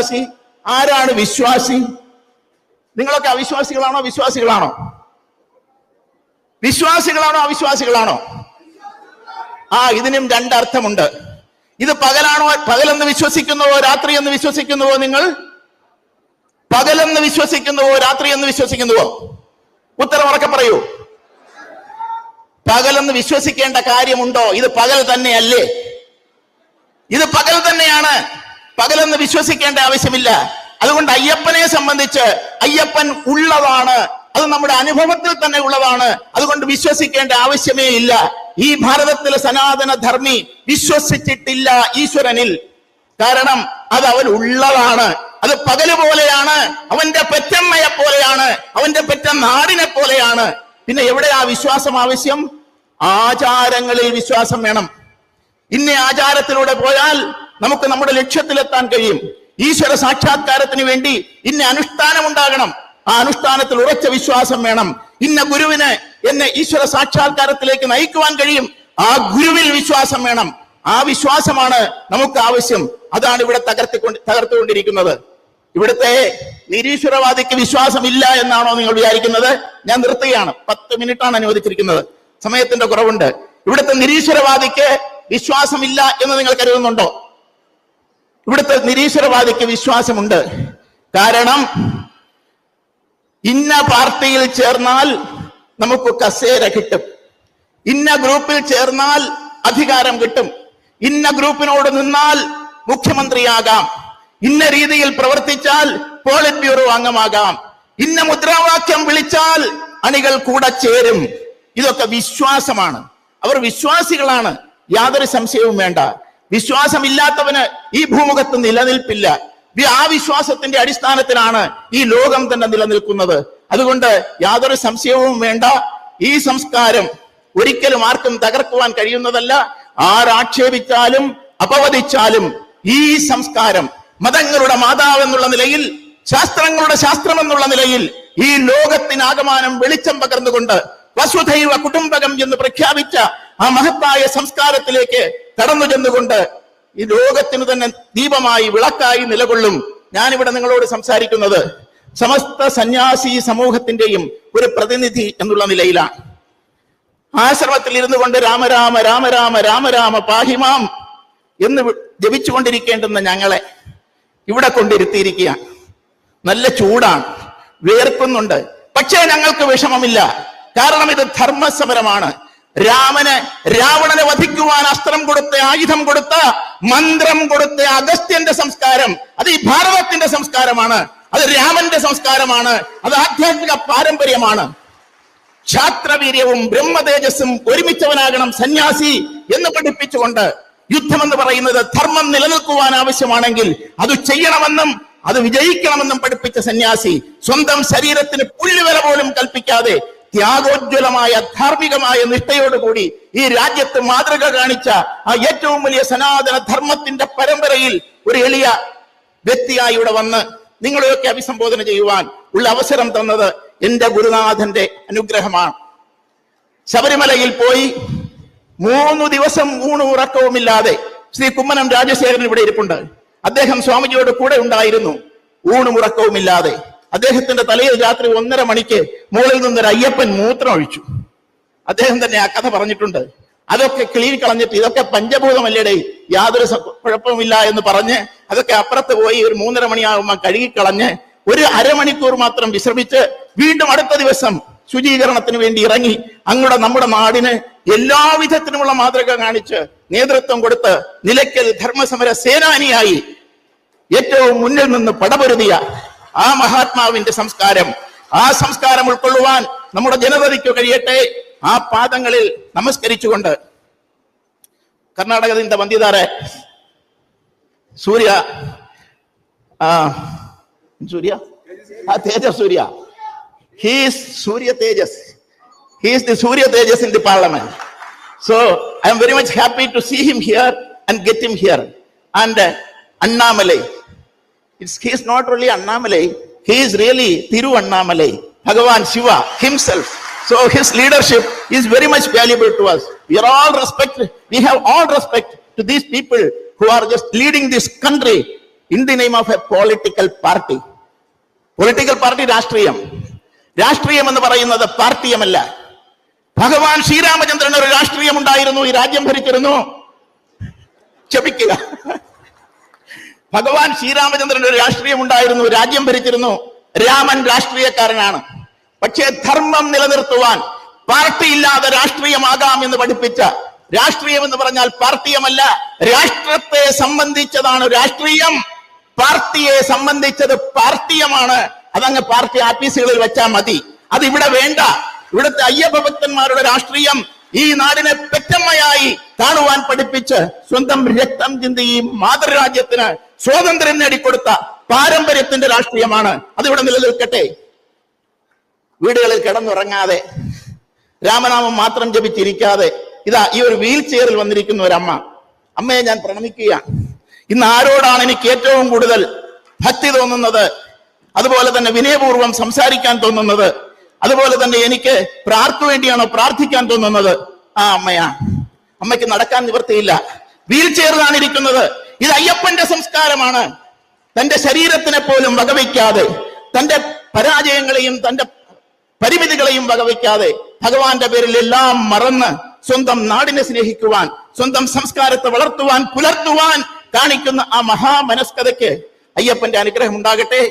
അവിശ്വാസി ആരാണ് വിശ്വാസി? നിങ്ങളൊക്കെ അവിശ്വാസികളാണോ വിശ്വാസികളാണോ? വിശ്വാസികളാണോ അവിശ്വാസികളാണോ? ആ ഇതിനും രണ്ടർത്ഥമുണ്ട്. ഇത് പകലാണോ പകലെന്ന് വിശ്വസിക്കുന്നുവോ രാത്രി എന്ന് വിശ്വസിക്കുന്നുവോ നിങ്ങൾ? പകലെന്ന് വിശ്വസിക്കുന്നുവോ രാത്രി എന്ന് വിശ്വസിക്കുന്നുവോ? ഉത്തരം ഉറക്കെ പറയൂ. പകലെന്ന് വിശ്വസിക്കേണ്ട കാര്യമുണ്ടോ? ഇത് പകൽ തന്നെയല്ലേ? ഇത് പകൽ തന്നെയാണ്. പകലെന്ന് വിശ്വസിക്കേണ്ട ആവശ്യമില്ല. അതുകൊണ്ട് അയ്യപ്പനെ സംബന്ധിച്ച് അയ്യപ്പൻ ഉള്ളതാണ്. അത് നമ്മുടെ അനുഭവത്തിൽ തന്നെ ഉള്ളതാണ്. അതുകൊണ്ട് വിശ്വസിക്കേണ്ട ആവശ്യമേ ഇല്ല. ഈ ഭാരതത്തിലെ സനാതന ധർമ്മി വിശ്വസിച്ചിട്ടില്ല ഈശ്വരനിൽ. കാരണം അത് അവൻ ഉള്ളതാണ്. അത് പകൽ പോലെയാണ്. അവന്റെ പെറ്റമ്മയെ പോലെയാണ്. അവന്റെ പെറ്റ നാടിനെ പോലെയാണ്. പിന്നെ എവിടെ ആ വിശ്വാസം ആവശ്യം? ആചാരങ്ങളിൽ വിശ്വാസം വേണം. ഇന്ന ആചാരത്തിലൂടെ പോയാൽ നമുക്ക് നമ്മുടെ ലക്ഷ്യത്തിലെത്താൻ കഴിയും. ഈശ്വര സാക്ഷാത്കാരത്തിന് വേണ്ടി ഇന്ന അനുഷ്ഠാനം ഉണ്ടാകണം. ആ അനുഷ്ഠാനത്തിൽ ഉറച്ച വിശ്വാസം വേണം. ഇന്ന ഗുരുവിനെ എന്നെ ഈശ്വര സാക്ഷാത്കാരത്തിലേക്ക് നയിക്കുവാൻ കഴിയും. ആ ഗുരുവിൽ വിശ്വാസം വേണം. ആ വിശ്വാസമാണ് നമുക്ക് ആവശ്യം. അതാണ് ഇവിടെ തകർത്തിക്കൊണ്ട് തകർത്തുകൊണ്ടിരിക്കുന്നത്. ഇവിടുത്തെ നിരീശ്വരവാദിക്ക് വിശ്വാസമില്ല എന്നാണോ നിങ്ങൾ വിചാരിക്കുന്നത്? ഞാൻ നിർത്തുകയാണ്. പത്ത് ആണ് അനുവദിച്ചിരിക്കുന്നത്. സമയത്തിന്റെ കുറവുണ്ട്. ഇവിടുത്തെ നിരീശ്വരവാദിക്ക് വിശ്വാസമില്ല എന്ന് നിങ്ങൾ കരുതുന്നുണ്ടോ? ഇവിടുത്തെ നിരീശ്വരവാദിക്ക് വിശ്വാസമുണ്ട്. കാരണം ഇന്ന പാർട്ടിയിൽ ചേർന്നാൽ നമുക്ക് കസേര കിട്ടും. ഇന്ന ഗ്രൂപ്പിൽ ചേർന്നാൽ അധികാരം കിട്ടും. ഇന്ന ഗ്രൂപ്പിനോട് നിന്നാൽ മുഖ്യമന്ത്രിയാകാം. ഇന്ന രീതിയിൽ പ്രവർത്തിച്ചാൽ പോളിറ്റ് ബ്യൂറോ അംഗമാകാം. ഇന്ന മുദ്രാവാക്യം വിളിച്ചാൽ അണികൾ കൂടെ ചേരും. ഇതൊക്കെ വിശ്വാസമാണ്. അവർ വിശ്വാസികളാണ്. യാതൊരു സംശയവും വേണ്ട. വിശ്വാസമില്ലാത്തവന് ഈ ഭൂമുഖത്ത് നിലനിൽപ്പില്ല. ആ വിശ്വാസത്തിന്റെ അടിസ്ഥാനത്തിലാണ് ഈ ലോകം തന്നെ നിലനിൽക്കുന്നത്. അതുകൊണ്ട് യാതൊരു സംശയവും വേണ്ട. ഈ സംസ്കാരം ഒരിക്കലും ആർക്കും തകർക്കുവാൻ കഴിയുന്നതല്ല. ആരാക്ഷേപിച്ചാലും അപവദിച്ചാലും ഈ സംസ്കാരം മതങ്ങളുടെ മാതാവ് എന്നുള്ള നിലയിൽ ശാസ്ത്രങ്ങളുടെ ശാസ്ത്രം എന്നുള്ള നിലയിൽ ഈ ലോകത്തിനാകമാനം വെളിച്ചം പകർന്നുകൊണ്ട് വസുധൈവ കുടുംബകം എന്ന് പ്രഖ്യാപിച്ച ആ മഹത്തായ സംസ്കാരത്തിലേക്ക് കടന്നു ചെന്നുകൊണ്ട് ഈ ലോകത്തിന് തന്നെ ദീപമായി വിളക്കായി നിലകൊള്ളും ഞാനിവിടെ നിങ്ങളോട് സംസാരിക്കുന്നത് സമസ്ത സന്യാസി സമൂഹത്തിന്റെയും ഒരു പ്രതിനിധി എന്നുള്ള നിലയിലാണ്. ആശ്രമത്തിൽ ഇരുന്നു കൊണ്ട് രാമരാമ രാമരാമ രാമരാമ പാഹിമാം എന്ന് ജപിച്ചുകൊണ്ടിരിക്കേണ്ടുന്ന ഞങ്ങളെ ഇവിടെ കൊണ്ടിരുത്തിയിരിക്കുകയാണ്. നല്ല ചൂടാണ് വേർക്കുന്നുണ്ട്. പക്ഷേ ഞങ്ങൾക്ക് വിഷമമില്ല. കാരണം ഇത് ധർമ്മസമരമാണ്. രാമന് രാവണനെ വധിക്കുവാൻ അസ്ത്രം കൊടുത്ത ആയുധം കൊടുത്ത മന്ത്രം കൊടുത്ത അഗസ്ത്യന്റെ സംസ്കാരം. അത് ഈ ഭാരതത്തിന്റെ സംസ്കാരമാണ്. അത് രാമന്റെ സംസ്കാരമാണ്. അത് ആധ്യാത്മിക പാരമ്പര്യമാണ്. ക്ഷാത്രവീര്യവും ബ്രഹ്മതേജസ്സും ഒരുമിച്ചവനാകണം സന്യാസി എന്ന് പഠിപ്പിച്ചുകൊണ്ട് യുദ്ധം എന്ന് പറയുന്നത് ധർമ്മം നിലനിൽക്കുവാൻ ആവശ്യമാണെങ്കിൽ അത് ചെയ്യണമെന്നും അത് വിജയിക്കണമെന്നും പഠിപ്പിച്ച സന്യാസി സ്വന്തം ശരീരത്തിന് പുല്ലുവില പോലും കൽപ്പിക്കാതെ ത്യാഗോജ്വലമായ ധാർമ്മികമായ നിഷ്ഠയോടുകൂടി ഈ രാജ്യത്ത് മാതൃക കാണിച്ച ആ ഏറ്റവും വലിയ സനാതന ധർമ്മത്തിന്റെ പരമ്പരയിൽ ഒരു എളിയ വ്യക്തിയായി ഇവിടെ വന്ന് നിങ്ങളെയൊക്കെ അഭിസംബോധന ചെയ്യുവാൻ ഉള്ള അവസരം തന്നത് എന്റെ ഗുരുനാഥന്റെ അനുഗ്രഹമാണ്. ശബരിമലയിൽ പോയി മൂന്ന് ദിവസം ഊണ് ഉറക്കവുമില്ലാതെ ശ്രീ കുമ്മനം രാജശേഖരൻ ഇവിടെ ഇരിപ്പുണ്ട്. അദ്ദേഹം സ്വാമിജിയോട് കൂടെ ഉണ്ടായിരുന്നു. ഊണും ഉറക്കവുമില്ലാതെ. അദ്ദേഹത്തിന്റെ തലയിൽ രാത്രി ഒന്നര മണിക്ക് മുകളിൽ നിന്നൊരു അയ്യപ്പൻ മൂത്രം ഒഴിച്ചു. അദ്ദേഹം തന്നെ ആ കഥ പറഞ്ഞിട്ടുണ്ട്. അതൊക്കെ ക്ലീൻ കളഞ്ഞിട്ട് ഇതൊക്കെ പഞ്ചഭൂതമല്ലേടെ യാതൊരു കുഴപ്പമില്ല എന്ന് പറഞ്ഞ് അതൊക്കെ അപ്പുറത്ത് പോയി ഒരു മൂന്നര മണിയാകുമ്പോൾ കഴുകിക്കളഞ്ഞ് ഒരു അരമണിക്കൂർ മാത്രം വിശ്രമിച്ച് വീണ്ടും അടുത്ത ദിവസം ശുചീകരണത്തിന് വേണ്ടി ഇറങ്ങി അങ്ങോട്ട് നമ്മുടെ നാടിന് എല്ലാവിധത്തിനുമുള്ള മാതൃക കാണിച്ച് നേതൃത്വം കൊടുത്ത് നിലയ്ക്കൽ ധർമ്മസമര സേനാനിയായി ഏറ്റവും മുന്നിൽ നിന്ന് പടപൊരുതിയ ആ മഹാത്മാവിന്റെ സംസ്കാരം ആ സംസ്കാരം ഉൾക്കൊള്ളുവാൻ നമ്മുടെ ജനതയ്ക്ക് കഴിയട്ടെ ആ പാദങ്ങളിൽ നമസ്കരിച്ചുകൊണ്ട് കർണാടകത്തിന്റെ വന്ധ്യതാരെ Surya ah Surya ah Tejas Surya he's Surya Tejas he's the Surya Tejas in the parliament so I am very much happy to see him here and get him here and Annamalai it's, he is not only Annamalai, he is really Thiru Annamalai, Bhagavan Shiva himself. So his leadership is very much valuable to us. We are all respect, we have all respect to these people who are just leading this country in the name of a political party. Political party രാഷ്ട്രീയം രാഷ്ട്രീയം എന്ന് പറയുന്നത് പാർട്ടിയമല്ല ഭഗവാൻ ശ്രീരാമചന്ദ്രൻ ഒരു രാഷ്ട്രീയം ഉണ്ടായിരുന്നു ഈ രാജ്യം ഭരിച്ചിരുന്നു ക്ഷമിക്കുക ഭഗവാൻ ശ്രീരാമചന്ദ്രൻ ഒരു രാഷ്ട്രീയം ഉണ്ടായിരുന്നു രാജ്യം ഭരിച്ചിരുന്നു. രാമൻ രാഷ്ട്രീയക്കാരനാണ്. പക്ഷേ ധർമ്മം നിലനിർത്തുവാൻ പാർട്ടി ഇല്ലാതെ രാഷ്ട്രീയമാകാം എന്ന് പഠിപ്പിച്ച രാഷ്ട്രീയം എന്ന് പറഞ്ഞാൽ പാർട്ടിയമല്ല രാഷ്ട്രത്തെ സംബന്ധിച്ചതാണ് രാഷ്ട്രീയം. പാർട്ടിയെ സംബന്ധിച്ചത് പാർട്ടിയമാണ്. അതങ്ങ് പാർട്ടി ആഫീസുകളിൽ വെച്ചാൽ മതി. അത് ഇവിടെ വേണ്ട. ഇവിടുത്തെ അയ്യപ്പ ഭക്തന്മാരുടെ രാഷ്ട്രീയം ഈ നാടിനെ പെറ്റമ്മയായി കാണുവാൻ പഠിപ്പിച്ച് സ്വന്തം രക്തം ചിന്തി ഈ മാതൃരാജ്യത്തിന് സ്വാതന്ത്ര്യം നേടിക്കൊടുത്ത പാരമ്പര്യത്തിന്റെ രാഷ്ട്രീയമാണ്. അതിവിടെ നിലനിൽക്കട്ടെ. വീടുകളിൽ കിടന്നുറങ്ങാതെ രാമനാമം മാത്രം ജപിച്ചിരിക്കാതെ ഇതാ ഈ ഒരു വീൽ ചെയറിൽ വന്നിരിക്കുന്ന ഒരു അമ്മ അമ്മയെ ഞാൻ പ്രണമിക്കുകയാണ് ഇന്ന് ആരോടാണ് എനിക്ക് ഏറ്റവും കൂടുതൽ ഭക്തി തോന്നുന്നത്? അതുപോലെ തന്നെ വിനയപൂർവം സംസാരിക്കാൻ തോന്നുന്നത്? അതുപോലെ തന്നെ എനിക്ക് പ്രാർത്ഥ വേണ്ടിയാണോ പ്രാർത്ഥിക്കാൻ തോന്നുന്നത്? ആ അമ്മയാ. അമ്മയ്ക്ക് നടക്കാൻ നിവൃത്തിയില്ല. വീൽ ചെയറിലാണ് ഇരിക്കുന്നത്. ഇത് അയ്യപ്പന്റെ സംസ്കാരമാണ്. തന്റെ ശരീരത്തിനെ പോലും വകവയ്ക്കാതെ തന്റെ പരാജയങ്ങളെയും തന്റെ പരിമിതികളെയും വകവയ്ക്കാതെ ഭഗവാന്റെ പേരിൽ എല്ലാം മറന്ന് സ്വന്തം നാടിനെ സ്നേഹിക്കുവാൻ സ്വന്തം സംസ്കാരത്തെ വളർത്തുവാൻ പുലർത്തുവാൻ കാണിക്കുന്ന ആ മഹാമനസ്കതയ്ക്ക് അയ്യപ്പന്റെ അനുഗ്രഹം ഉണ്ടാകട്ടെ